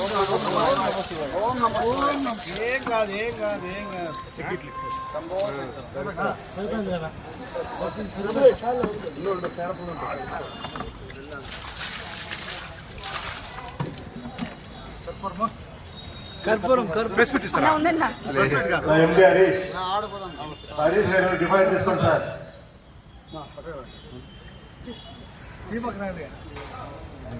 పోసుకోవాలి ఒక్కసారి పోసుకుని పోసేనా? ఏం కాదు ఏం కాదు ఏం కాదు ఎండి హరీష్ హరీష్ గారు డిఫైన్ చేసుకోండి సార్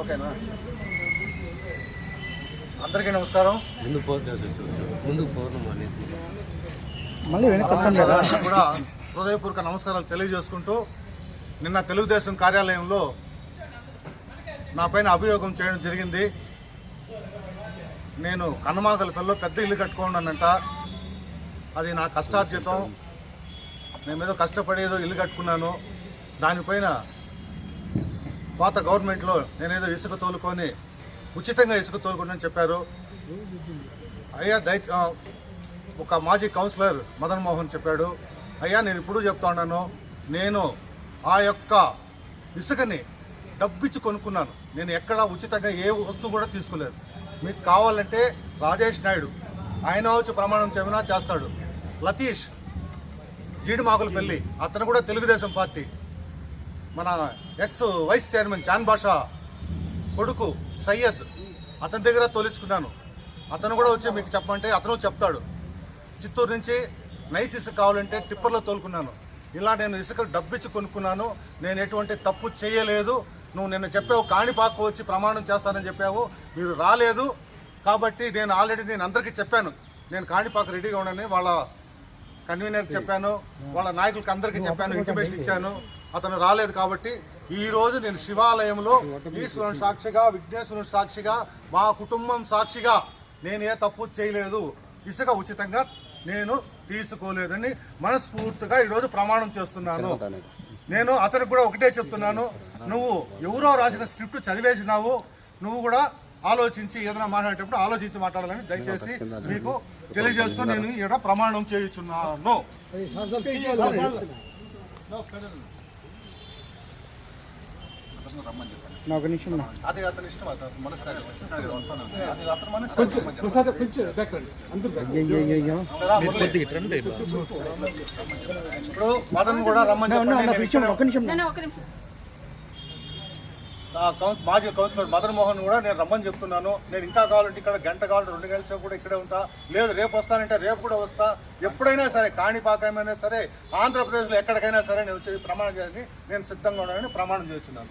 ఓకేనా? అందరికీ నమస్కారం. అందరికీ కూడా హృదయపూర్వక నమస్కారాలు తెలియజేసుకుంటూ నిన్న తెలుగుదేశం కార్యాలయంలో నా పైన అభియోగం చేయడం జరిగింది. నేను కన్నమాగలపల్లిలో పెద్ద ఇల్లు కట్టుకున్నానంట అది నా కష్టార్జితం. నేను ఏదో కష్టపడి ఏదో ఇల్లు కట్టుకున్నాను. దానిపైన పాత గవర్నమెంట్లో నేనేదో ఇసుక తోలుకొని ఉచితంగా ఇసుక తోలుకుంటానని చెప్పారు. అయ్యా దయ ఒక మాజీ కౌన్సిలర్ మదన్ మోహన్ చెప్పాడు అయ్యా నేను ఇప్పుడు చెప్తా ఉన్నాను నేను ఆ యొక్క ఇసుకని డబ్బిచ్చి కొనుక్కున్నాను. నేను ఎక్కడ ఉచితంగా ఏ వస్తువు కూడా తీసుకోలేదు. మీకు కావాలంటే రాజేష్ నాయుడు ఆయన వచ్చి ప్రమాణం చెప్పినా చేస్తాడు. లతీష్ జీడిమాకుల పెళ్ళి అతను కూడా తెలుగుదేశం పార్టీ. మన ex vice chairman John Basha కొడుకు సయ్యద్ అతని దగ్గర తోలించుకున్నాను అతను కూడా వచ్చి మీకు చెప్పమంటే అతను చెప్తాడు. చిత్తూరు నుంచి నైస్ ఇసుక కావాలంటే టిప్పర్లో తోలుకున్నాను. ఇలా నేను ఇసుక డబ్బిచ్చి కొనుక్కున్నాను. నేను ఎటువంటి తప్పు చేయలేదు. నువ్వు నిన్న చెప్పావు కాణిపాకు వచ్చి ప్రమాణం చేస్తానని చెప్పావు. మీరు రాలేదు. కాబట్టి నేను ఆల్రెడీ నేను అందరికీ చెప్పాను. నేను కాణిపాకు రెడీగా ఉండని వాళ్ళ కన్వీనర్ చెప్పాను. వాళ్ళ నాయకులకి అందరికీ చెప్పాను. ఇంటిమేషన్ ఇచ్చాను. అతను రాలేదు కాబట్టి ఈ రోజు నేను శివాలయంలో ఈశ్వరుని సాక్షిగా విఘ్నేశ్వరుని సాక్షిగా మా కుటుంబం సాక్షిగా నేను ఏ తప్పు చేయలేదు ఇసుక ఉచితంగా నేను తీసుకోలేదని మనస్ఫూర్తిగా ఈరోజు ప్రమాణం చేస్తున్నాను నేను అతనికి కూడా ఒకటే చెప్తున్నాను నువ్వు ఎవరో రాసిన స్క్రిప్ట్ చదివేసినావు నువ్వు కూడా ఆలోచించి ఏదైనా మాట్లాడేటప్పుడు ఆలోచించి మాట్లాడాలని దయచేసి మీకు తెలియజేస్తూ నేను ఇక్కడ ప్రమాణం చేయుచున్నాను ఒక నిమిషం అది అతని ఇష్టం అతను మనసు వస్తాను. అది అతని మనసు ఇప్పుడు మదన్ కూడా రమ్మని చెప్పండి. నేను ఇక్కడ ఒక నిమిషం ఒక నిమిషం. ఆ కౌన్స్ మాజీ కౌన్సిలర్ మదన్ మోహన్ కూడా నేను రమ్మని చెప్తున్నాను. నేను ఇంకా కావాలంటే ఇక్కడ గంట కావాలంటే రెండు గంటల సేపు కూడా ఇక్కడే ఉంటా. లేదు రేపు వస్తానంటే రేపు కూడా వస్తా. ఎప్పుడైనా సరే కాణిపాకమైనా సరే ఆంధ్రప్రదేశ్లో ఎక్కడికైనా సరే నేను వచ్చి ప్రమాణం చేసి నేను సిద్ధంగా ఉన్నానని ప్రమాణం చేస్తున్నాను.